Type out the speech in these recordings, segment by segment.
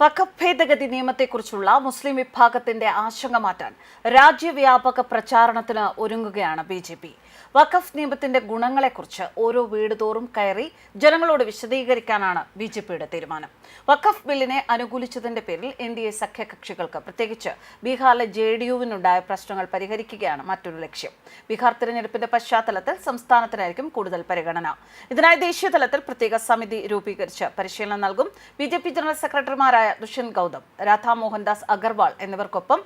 വഖഫ് നിയമത്തെക്കുറിച്ചുള്ള മുസ്ലിം വിഭാഗത്തിന്റെ ആശങ്ക മാറ്റാൻ രാജ്യവ്യാപക പ്രചാരണത്തിന് ഒരുങ്ങുകയാണ് ബി ജെ പി. വഖഫ് നിയമത്തിന്റെ ഗുണങ്ങളെക്കുറിച്ച് ഓരോ വീട് തോറും കയറി ജനങ്ങളോട് വിശദീകരിക്കാനാണ് ബി ജെ പിയുടെ തീരുമാനം. വഖഫ് ബില്ലിനെ അനുകൂലിച്ചതിന്റെ പേരിൽ എൻ ഡി എ സഖ്യകക്ഷികൾക്ക് പ്രത്യേകിച്ച് ബീഹാറിലെ ജെ ഡി യുവിനുണ്ടായ പ്രശ്നങ്ങൾ പരിഹരിക്കുകയാണ് മറ്റൊരു ലക്ഷ്യം. ബീഹാർ തിരഞ്ഞെടുപ്പിന്റെ പശ്ചാത്തലത്തിൽ സംസ്ഥാനത്തിനായിരിക്കും കൂടുതൽ പരിഗണന. ഇതിനായി ദേശീയ തലത്തിൽ പ്രത്യേക സമിതി രൂപീകരിച്ച് പരിശീലനം നൽകും. ബി ജനറൽ സെക്രട്ടറിമാരായ ദുഷ്യന്ത് ഗൗതം രാധാ മോഹൻദാസ് അഗർവാൾ എന്നിവർക്കൊപ്പം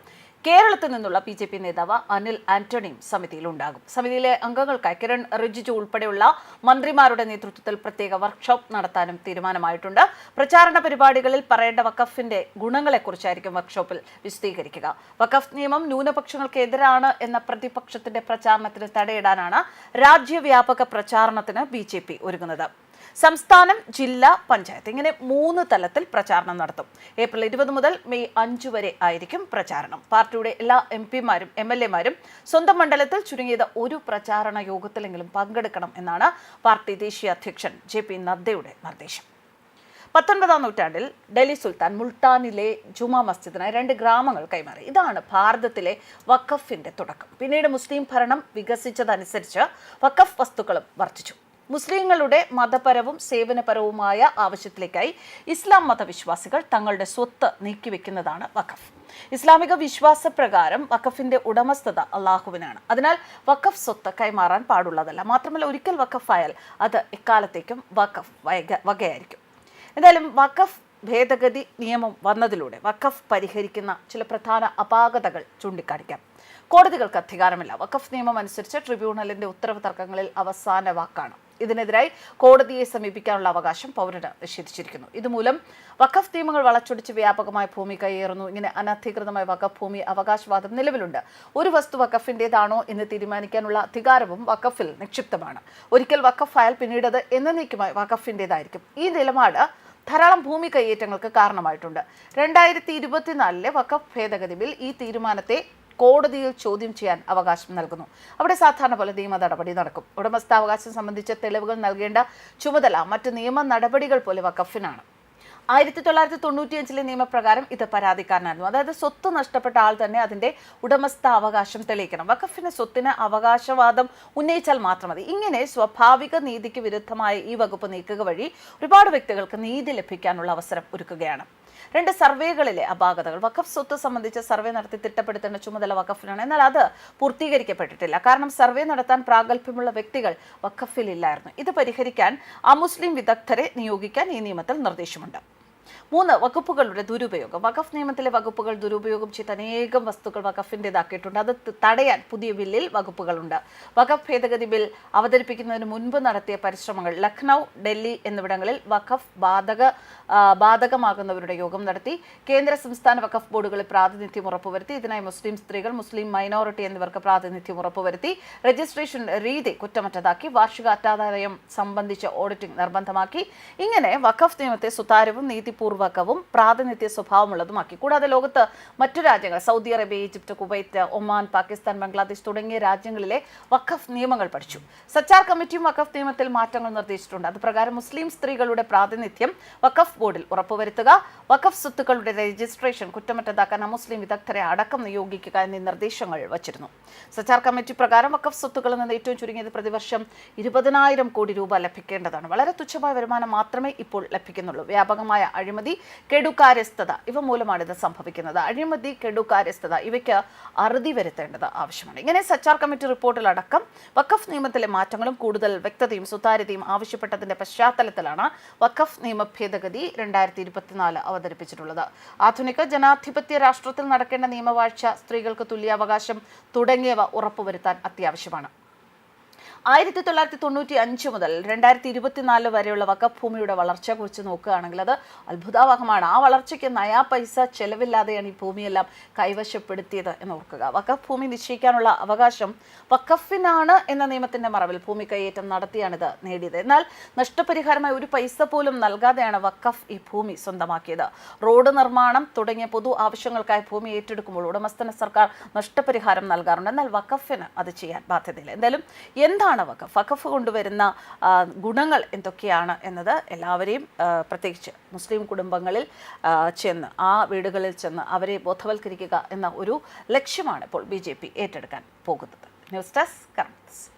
കേരളത്തിൽ നിന്നുള്ള ബി ജെ പി നേതാവ് അനിൽ ആന്റണിയും സമിതിയിലുണ്ടാകും. സമിതിയിലെ അംഗങ്ങൾക്കായി കിരൺ റിജിജു ഉൾപ്പെടെയുള്ള മന്ത്രിമാരുടെ നേതൃത്വത്തിൽ പ്രത്യേക വർക്ക്ഷോപ്പ് നടത്താനും തീരുമാനമായിട്ടുണ്ട്. പ്രചാരണ പരിപാടികളിൽ പറയേണ്ട വഖഫിന്റെ ഗുണങ്ങളെക്കുറിച്ചായിരിക്കും വർക്ക്ഷോപ്പിൽ വിശദീകരിക്കുക. വഖഫ് നിയമം ന്യൂനപക്ഷങ്ങൾക്ക് എതിരാണ് എന്ന പ്രതിപക്ഷത്തിന്റെ പ്രചാരണത്തിന് തടയിടാനാണ് രാജ്യവ്യാപക പ്രചാരണത്തിന് ബി ഒരുങ്ങുന്നത്. സംസ്ഥാനം ജില്ലാ പഞ്ചായത്ത് ഇങ്ങനെ മൂന്ന് തലത്തിൽ പ്രചാരണം നടത്തും. ഏപ്രിൽ ഇരുപത് മുതൽ മെയ് അഞ്ച് വരെ ആയിരിക്കും പ്രചാരണം. പാർട്ടിയുടെ എല്ലാ എം പിമാരും എം എൽ എമാരും സ്വന്തം മണ്ഡലത്തിൽ ചുരുങ്ങിയത് ഒരു പ്രചാരണ യോഗത്തിലെങ്കിലും പങ്കെടുക്കണം എന്നാണ് പാർട്ടി ദേശീയ അധ്യക്ഷൻ ജെ പി നദ്ദയുടെ നിർദ്ദേശം. പത്തൊൻപതാം നൂറ്റാണ്ടിൽ ഡൽഹി സുൽത്താൻ മുൾട്ടാനിലെ ജുമാ മസ്ജിദിനായി രണ്ട് ഗ്രാമങ്ങൾ കൈമാറി. ഇതാണ് ഭാരതത്തിലെ വഖഫിന്റെ തുടക്കം. പിന്നീട് മുസ്ലിം ഭരണം വികസിച്ചതനുസരിച്ച് വഖഫ് വസ്തുക്കളും വർദ്ധിച്ചു. മുസ്ലിങ്ങളുടെ മതപരവും സേവനപരവുമായ ആവശ്യത്തിലേക്കായി ഇസ്ലാം മതവിശ്വാസികൾ തങ്ങളുടെ സ്വത്ത് നീക്കിവെക്കുന്നതാണ് വഖഫ്. ഇസ്ലാമിക വിശ്വാസ പ്രകാരം വഖഫിന്റെ ഉടമസ്ഥത അള്ളാഹുവിനാണ്. അതിനാൽ വഖഫ് സ്വത്ത് കൈമാറാൻ പാടുള്ളതല്ല. മാത്രമല്ല ഒരിക്കൽ വഖഫായാൽ അത് എക്കാലത്തേക്കും വഖഫ് വക വകയായിരിക്കും. എന്തായാലും വഖഫ് ഭേദഗതി നിയമം വന്നതിലൂടെ വഖഫ് പരിഹരിക്കുന്ന ചില പ്രധാന അപാകതകൾ ചൂണ്ടിക്കാണിക്കാം. കോടതികൾക്ക് അധികാരമില്ല. വഖഫ് നിയമം അനുസരിച്ച് ട്രിബ്യൂണലിന്റെ ഉത്തരവ് തർക്കങ്ങളിൽ അവസാന വാക്കാണ്. ഇതിനെതിരായി കോടതിയെ സമീപിക്കാനുള്ള അവകാശം പൗരന് നിഷേധിച്ചിരിക്കുന്നു. ഇതുമൂലം വഖഫ് നിയമങ്ങൾ വളച്ചൊടിച്ച് വ്യാപകമായ ഭൂമി കൈയേറുന്നു. ഇങ്ങനെ അനധികൃതമായ വഖഫ് ഭൂമി അവകാശവാദം നിലവിലുണ്ട്. ഒരു വസ്തു വഖഫിന്റെതാണോ എന്ന് തീരുമാനിക്കാനുള്ള അധികാരവും വഖഫിൽ നിക്ഷിപ്തമാണ്. ഒരിക്കൽ വഖഫ് ഫയൽ പിന്നീട് അത് എന്നേക്കുമായി വഖഫിന്റെതായിരിക്കും ഈ നിലപാട് ധാരാളം ഭൂമി കയ്യേറ്റങ്ങൾക്ക് കാരണമായിട്ടുണ്ട്. രണ്ടായിരത്തി ഇരുപത്തിനാലിലെ വഖഫ് ഭേദഗതി ബിൽ ഈ തീരുമാനത്തെ കോടതിയിൽ ചോദ്യം ചെയ്യാൻ അവകാശം നൽകുന്നു. അവിടെ സാധാരണ പോലെ നിയമ നടപടി നടക്കും. ഉടമസ്ഥാവകാശം സംബന്ധിച്ച തെളിവുകൾ നൽകേണ്ട ചുമതല മറ്റ് നിയമ നടപടികൾ പോലെ വഖഫിനാണ്. ആയിരത്തി തൊള്ളായിരത്തി തൊണ്ണൂറ്റിയഞ്ചിലെ നിയമപ്രകാരം ഇത് പരാതിക്കാരനായിരുന്നു. അതായത് സ്വത്ത് നഷ്ടപ്പെട്ട ആൾ തന്നെ അതിന്റെ ഉടമസ്ഥ അവകാശം തെളിയിക്കണം. വഖഫിന് സ്വത്തിന് അവകാശവാദം ഉന്നയിച്ചാൽ മാത്രം മതി. ഇങ്ങനെ സ്വാഭാവിക നീതിക്ക് വിരുദ്ധമായ ഈ വകുപ്പ് നീക്കുക വഴി ഒരുപാട് വ്യക്തികൾക്ക് നീതി ലഭിക്കാനുള്ള അവസരം ഒരുക്കുകയാണ്. രണ്ട് സർവേകളിലെ അപാകതകൾ. വഖഫ് സ്വത്ത് സംബന്ധിച്ച് സർവേ നടത്തി തിട്ടപ്പെടുത്തേണ്ട ചുമതല വഖഫിനാണ്. എന്നാൽ അത് പൂർത്തീകരിക്കപ്പെട്ടിട്ടില്ല. കാരണം സർവേ നടത്താൻ പ്രാഗൽഭ്യമുള്ള വ്യക്തികൾ വഖഫിലില്ലായിരുന്നു. ഇത് പരിഹരിക്കാൻ അമുസ്ലിം വിദഗ്ധരെ നിയോഗിക്കാൻ ഈ നിയമത്തിൽ നിർദ്ദേശമുണ്ട്. മൂന്ന് വകുപ്പുകളുടെ ദുരുപയോഗം. വഖഫ് നിയമത്തിലെ വകുപ്പുകൾ ദുരുപയോഗം ചെയ്ത് അനേകം വസ്തുക്കൾ വഖഫിന്റെതാക്കിയിട്ടുണ്ട് അത് തടയാൻ പുതിയ ബില്ലിൽ വകുപ്പുകളുണ്ട്. വഖഫ് ഭേദഗതി ബിൽ അവതരിപ്പിക്കുന്നതിന് മുൻപ് നടത്തിയ പരിശ്രമങ്ങൾ ലഖ്നൗ ഡൽഹി എന്നിവിടങ്ങളിൽ വഖഫ് ബാധക ബാധകമാകുന്നവരുടെ യോഗം നടത്തി. കേന്ദ്ര സംസ്ഥാന വഖഫ് ബോർഡുകളിൽ പ്രാതിനിധ്യം ഉറപ്പുവരുത്തി. ഇതിനായി മുസ്ലിം സ്ത്രീകൾ മുസ്ലിം മൈനോറിറ്റി എന്നിവർക്ക് പ്രാതിനിധ്യം ഉറപ്പുവരുത്തി. രജിസ്ട്രേഷൻ രീതി കുറ്റമറ്റതാക്കി. വാർഷിക അറ്റാദായം സംബന്ധിച്ച ഓഡിറ്റിംഗ് നിർബന്ധമാക്കി. ഇങ്ങനെ വഖഫ് നിയമത്തെ സുതാര്യവും നീതിപൂർവകവും പ്രാതിനിധ്യ സ്വഭാവമുള്ളതുമാക്കി. കൂടാതെ ലോകത്ത് മറ്റു രാജ്യങ്ങൾ Saudi Arabia Egypt Kuwait Oman Pakistan Bangladesh തുടങ്ങിയ രാജ്യങ്ങളിലെ വഖഫ് നിയമങ്ങൾ പഠിച്ചു. സച്ചാർ കമ്മിറ്റിയും വഖഫ് നിയമത്തിൽ മാറ്റങ്ങൾ നിർദ്ദേശിച്ചിട്ടുണ്ട്. അതുപ്രകാരം മുസ്ലിം സ്ത്രീകളുടെ പ്രാതിനിധ്യം വഖഫ് ബോർഡിൽ ഉറപ്പുവരുത്തുക വഖഫ് സ്വത്തുക്കളുടെ രജിസ്ട്രേഷൻ കുറ്റമറ്റതാക്കാൻ മുസ്ലിം വിദഗ്ധരെ അടക്കം നിയോഗിക്കുക എന്നീ നിർദ്ദേശങ്ങൾ വച്ചിരുന്നു. സച്ചാർ കമ്മിറ്റി പ്രകാരം വഖഫ് സ്വത്തുക്കളിൽ നിന്ന് ഏറ്റവും ചുരുങ്ങിയത് പ്രതിവർഷം ഇരുപതിനായിരം കോടി രൂപ ലഭിക്കേണ്ടതാണ്. വളരെ തുച്ഛമായ വരുമാനം മാത്രമേ ഇപ്പോൾ ലഭിക്കുന്നുള്ളൂ. വ്യാപകമായ അഴിമതി കെടുകാര്യസ്ഥത ഇവ മൂലമാണ് ഇത് സംഭവിക്കുന്നത്. അഴിമതി കെടുകാര്യസ്ഥത ഇവയ്ക്ക് അറുതി വരുത്തേണ്ടത് ആവശ്യമാണ്. ഇങ്ങനെ സച്ചാർ കമ്മിറ്റി റിപ്പോർട്ടിലടക്കം വഖഫ് നിയമത്തിലെ മാറ്റങ്ങളും കൂടുതൽ വ്യക്തതയും സുതാര്യതയും ആവശ്യപ്പെട്ടതിന്റെ പശ്ചാത്തലത്തിലാണ് വഖഫ് നിയമ ഭേദഗതി രണ്ടായിരത്തി ഇരുപത്തിനാല് അവതരിപ്പിച്ചിട്ടുള്ളത്. ആധുനിക ജനാധിപത്യ രാഷ്ട്രത്തിൽ നടക്കേണ്ട നിയമവാഴ്ച സ്ത്രീകൾക്ക് തുല്യാവകാശം തുടങ്ങിയവ ഉറപ്പുവരുത്താൻ അത്യാവശ്യമാണ്. ആയിരത്തി തൊള്ളായിരത്തി തൊണ്ണൂറ്റി അഞ്ച് മുതൽ രണ്ടായിരത്തി ഇരുപത്തിനാല് വരെയുള്ള വഖഫ് ഭൂമിയുടെ കുറിച്ച് നോക്കുകയാണെങ്കിൽ അത് അത്ഭുതാവഹമാണ്. ആ വളർച്ചയ്ക്ക് നയാ പൈസ ചെലവില്ലാതെയാണ് ഈ ഭൂമിയെല്ലാം കൈവശപ്പെടുത്തിയത് എന്ന് ഓർക്കുക. വഖഫ് ഭൂമി നിശ്ചയിക്കാനുള്ള അവകാശം വക്കഫിനാണ് എന്ന നിയമത്തിന്റെ മറവിൽ ഭൂമി കൈയേറ്റം നടത്തിയാണിത് നേടിയത്. എന്നാൽ നഷ്ടപരിഹാരമായി ഒരു പൈസ പോലും നൽകാതെയാണ് വക്കഫ് ഈ ഭൂമി സ്വന്തമാക്കിയത്. റോഡ് നിർമ്മാണം തുടങ്ങിയ പൊതു ആവശ്യങ്ങൾക്കായി ഭൂമി ഏറ്റെടുക്കുമ്പോൾ ഉടമസ്ഥന സർക്കാർ നഷ്ടപരിഹാരം നൽകാറുണ്ട്. എന്നാൽ വക്കഫിന് അത് ചെയ്യാൻ ബാധ്യതയില്ല. എന്തായാലും എന്താണ് എന്താണ് വഖഫ് വഖഫ് കൊണ്ടുവരുന്ന ഗുണങ്ങൾ എന്തൊക്കെയാണ് എന്നത് എല്ലാവരെയും പ്രത്യേകിച്ച് മുസ്ലിം കുടുംബങ്ങളിൽ ചെന്ന് ആ വീടുകളിൽ ചെന്ന് അവരെ ബോധവൽക്കരിക്കുക എന്ന ഒരു ലക്ഷ്യമാണ് ഇപ്പോൾ ബി ഏറ്റെടുക്കാൻ പോകുന്നത്. News desk correct